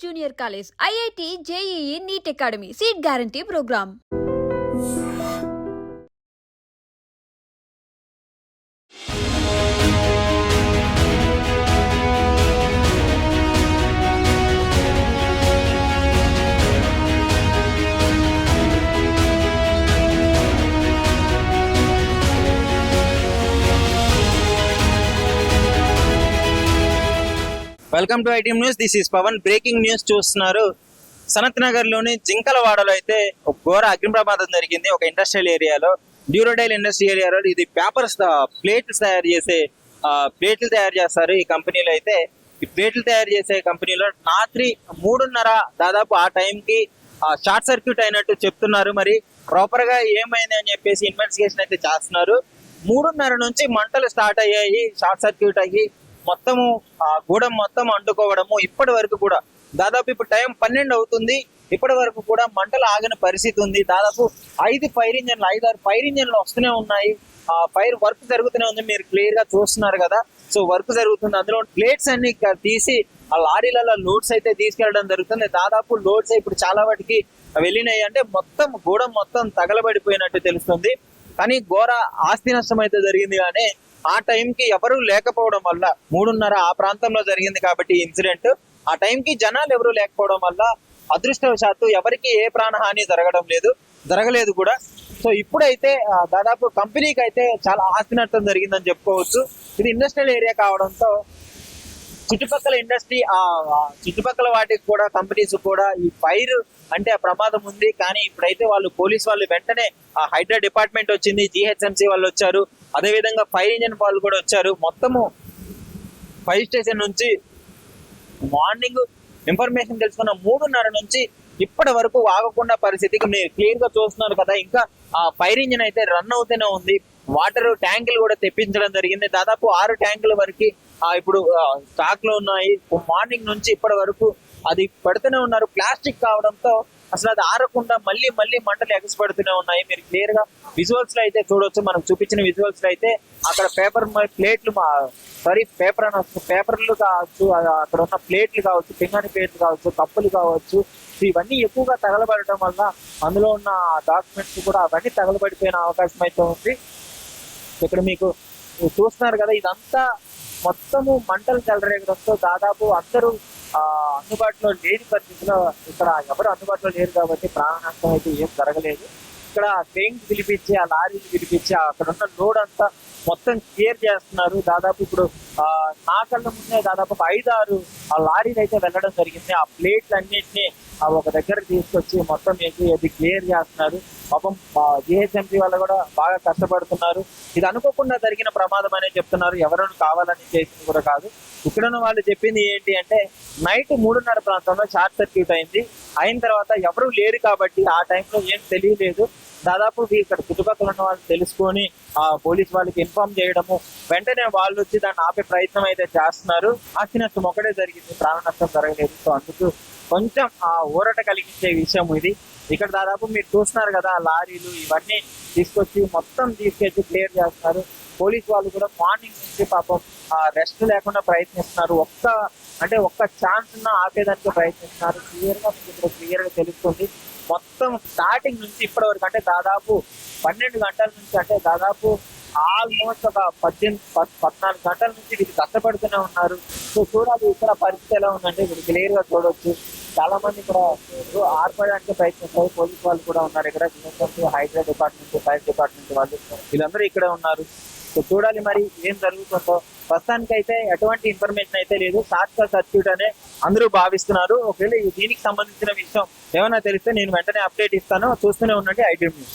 Junior college IIT JEE NEET academy seat guarantee program welcome to IT news. This is Pavan. Breaking news చూస్తున్నారు. సనత్ నగర్లోని జింకలవాడలో అయితే ఒక ఘోర అగ్ని ప్రమాదం జరిగింది. ఒక ఇండస్ట్రియల్ ఏరియాలో డ్యూరోడైల్ ఇండస్ట్రియల్ ఏరియాలో ఇది పేపర్స్ ప్లేట్లు తయారు చేసే ప్లేట్లు తయారు చేస్తారు ఈ కంపెనీలో అయితే. ఈ ప్లేట్లు తయారు చేసే కంపెనీలో రాత్రి మూడున్నర దాదాపు ఆ టైంకి షార్ట్ సర్క్యూట్ అయినట్టు చెప్తున్నారు. మరి ప్రాపర్గా ఏమైంది అని చెప్పేసి ఇన్వెస్టిగేషన్ అయితే చేస్తున్నారు. మూడున్నర నుంచి మంటలు స్టార్ట్ అయ్యాయి. షార్ట్ సర్క్యూట్ అయ్యి మొత్తము ఆ గూడెం మొత్తం అంటుకోవడము ఇప్పటి వరకు కూడా. దాదాపు ఇప్పుడు టైం పన్నెండు అవుతుంది. ఇప్పటి వరకు కూడా మంటలు ఆగిన పరిస్థితి ఉంది. దాదాపు ఐదు ఫైర్ ఇంజన్లు ఐదు ఆరు ఫైర్ ఇంజన్లు వస్తూనే ఉన్నాయి. ఆ ఫైర్ వర్క్ జరుగుతూనే ఉంది. మీరు క్లియర్గా చూస్తున్నారు కదా. సో వర్క్ జరుగుతుంది. అందులో ప్లేట్స్ అన్ని తీసి ఆ లారీలలో లోడ్స్ అయితే తీసుకెళ్ళడం జరుగుతుంది. దాదాపు లోడ్స్ ఇప్పుడు చాలా వాటికి వెళ్ళినాయి. అంటే మొత్తం గూడెం మొత్తం తగలబడిపోయినట్టు తెలుస్తుంది. కానీ ఘోర ఆస్తి నష్టం అయితే జరిగింది కానీ ఆ టైంకి ఎవరు లేకపోవడం వల్ల మూడున్నర ఆ ప్రాంతంలో జరిగింది కాబట్టి ఇన్సిడెంట్. ఆ టైంకి జనాలు ఎవరు లేకపోవడం వల్ల అదృష్టవశాత్తు ఎవరికి ఏ ప్రాణహాని జరగడం లేదు జరగలేదు కూడా. సో ఇప్పుడైతే దాదాపు కంపెనీకి అయితే చాలా ఆస్తి నష్టం జరిగిందని చెప్పుకోవచ్చు. ఇది ఇండస్ట్రియల్ ఏరియా కావడంతో చుట్టుపక్కల ఇండస్ట్రీ ఆ చుట్టుపక్కల వాటికి కూడా కంపెనీస్ కూడా ఈ ఫైర్ అంటే ఆ ప్రమాదం ఉంది. కానీ ఇప్పుడైతే వాళ్ళు పోలీస్ వాళ్ళు వెంటనే ఆ హైడ్రా డిపార్ట్మెంట్ వచ్చింది జిహెచ్ఎంసి వాళ్ళు వచ్చారు. అదే విధంగా ఫైర్ ఇంజన్ వాళ్ళు కూడా వచ్చారు. మొత్తము ఫైర్ స్టేషన్ నుంచి మార్నింగ్ ఇన్ఫర్మేషన్ తెలుసుకున్న మూడున్నర నుంచి ఇప్పటి వరకు ఆగకుండా పరిస్థితికి మీరు క్లియర్గా చూస్తున్నారు కదా. ఇంకా ఆ ఫైర్ ఇంజిన్ అయితే రన్ అవుతూనే ఉంది. వాటర్ ట్యాంకులు కూడా తెప్పించడం జరిగింది. దాదాపు ఆరు ట్యాంకుల వరకు ఆ ఇప్పుడు స్టాక్లో ఉన్నాయి. మార్నింగ్ నుంచి ఇప్పటి వరకు అది పెడుతూనే ఉన్నారు. ప్లాస్టిక్ కావడంతో అసలు అది ఆరకుండా మళ్ళీ మళ్ళీ మంటలు ఎగసిపడుతూనే ఉన్నాయి. మీరు క్లియర్గా విజువల్స్లో అయితే చూడొచ్చు. మనం చూపించిన విజువల్స్లో అయితే అక్కడ పేపర్ ప్లేట్లు సారీ పేపర్ అని వస్తుంది పేపర్లు కావచ్చు అక్కడ ఉన్న ప్లేట్లు కావచ్చు పింగాణి ప్లేట్లు కావచ్చు కప్పులు కావచ్చు ఇవన్నీ ఎక్కువగా తగలబడటం వల్ల అందులో ఉన్న డాక్యుమెంట్స్ కూడా అవన్నీ తగలబడిపోయిన అవకాశం అయితే ఉంది. ఇక్కడ మీకు చూస్తున్నారు కదా ఇదంతా మొత్తము మంటలు చెలరేగడంతో దాదాపు అందరూ ఆ అందుబాటులో లేని పరిస్థితిలో ఇక్కడ ఎవరు అందుబాటులో లేరు కాబట్టి ప్రాణనష్టం అయితే ఏం జరగలేదు. ఇక్కడ ట్రైన్ పిలిపించి ఆ లారీని పిలిపించి అక్కడ ఉన్న లోడ్ అంతా మొత్తం క్లియర్ చేస్తున్నారు. దాదాపు ఇప్పుడు నా కళ్ళ ముందే దాదాపు ఐదారు ఐదు ఆరు ఆ లారీలు అయితే వెళ్ళడం జరిగింది. ఆ ప్లేట్లు అన్నింటినీ ఆ ఒక దగ్గర తీసుకొచ్చి మొత్తం వేసి అది క్లియర్ చేస్తున్నారు. పాపం జిహెచ్ఎంసీ వాళ్ళు కూడా బాగా కష్టపడుతున్నారు. ఇది అనుకోకుండా జరిగిన ప్రమాదం అనే చెప్తున్నారు. ఎవరైనా కావాలని చేసింది కూడా కాదు. ఇక్కడ వాళ్ళు చెప్పింది ఏంటి అంటే నైట్ మూడున్నర ప్రాంతంలో షార్ట్ సర్క్యూట్ అయింది. అయిన తర్వాత ఎవరు లేరు కాబట్టి ఆ టైంలో ఏం తెలియలేదు. దాదాపు ఇక్కడ చుట్టుపక్కల ఉన్న వాళ్ళు తెలుసుకొని ఆ పోలీస్ వాళ్ళకి ఇన్ఫార్మ్ చేయడము వెంటనే వాళ్ళు వచ్చి దాన్ని ఆపే ప్రయత్నం అయితే చేస్తున్నారు. ఆస్తి నష్టం ఒకటే జరిగింది. ప్రాణ నష్టం జరగలేదు. సో అందుకు కొంచెం ఆ ఊరట కలిగించే విషయం ఇది. ఇక్కడ దాదాపు మీరు చూస్తున్నారు కదా లారీలు ఇవన్నీ తీసుకొచ్చి మొత్తం తీసుకొచ్చి క్లియర్ చేస్తున్నారు. పోలీస్ వాళ్ళు కూడా మార్నింగ్ నుంచి పాపం ఆ రెస్ట్ లేకుండా ప్రయత్నిస్తున్నారు. ఒక్క అంటే ఒక్క ఛాన్స్ ఉన్న ఆపేదానికి ప్రయత్నిస్తున్నారు. క్లియర్గా ఇప్పుడు క్లియర్గా తెలుస్తుంది. మొత్తం స్టార్టింగ్ నుంచి ఇప్పటి వరకు అంటే దాదాపు పన్నెండు గంటల నుంచి అంటే దాదాపు ఆల్మోస్ట్ ఒక పద్దెనిమిది పద్- పద్నాలుగు గంటల నుంచి వీళ్ళు కష్టపడుతూనే ఉన్నారు. సో చూడాలి ఇక్కడ పరిస్థితి ఎలా ఉందంటే మీరు క్లియర్గా చూడొచ్చు. చాలా మంది ఇక్కడ ఆర్పడానికి ప్రయత్నిస్తారు. పోలీస్ వాళ్ళు కూడా ఉన్నారు ఇక్కడ. హైదరాబాద్ డిపార్ట్మెంట్ ఫైర్ డిపార్ట్మెంట్ వాళ్ళు వీళ్ళందరూ ఇక్కడే ఉన్నారు. సో చూడాలి మరి ఏం జరుగుతుందో. ప్రస్తుతానికి అయితే ఎటువంటి ఇన్ఫర్మేషన్ అయితే లేదు. షార్ట్ సర్క్యూట్ అనే అందరూ భావిస్తున్నారు. ఒకవేళ దీనికి సంబంధించిన విషయం ఏమైనా తెలిస్తే నేను వెంటనే అప్డేట్ ఇస్తాను. చూస్తూనే ఉండండి ఐటీ న్యూస్.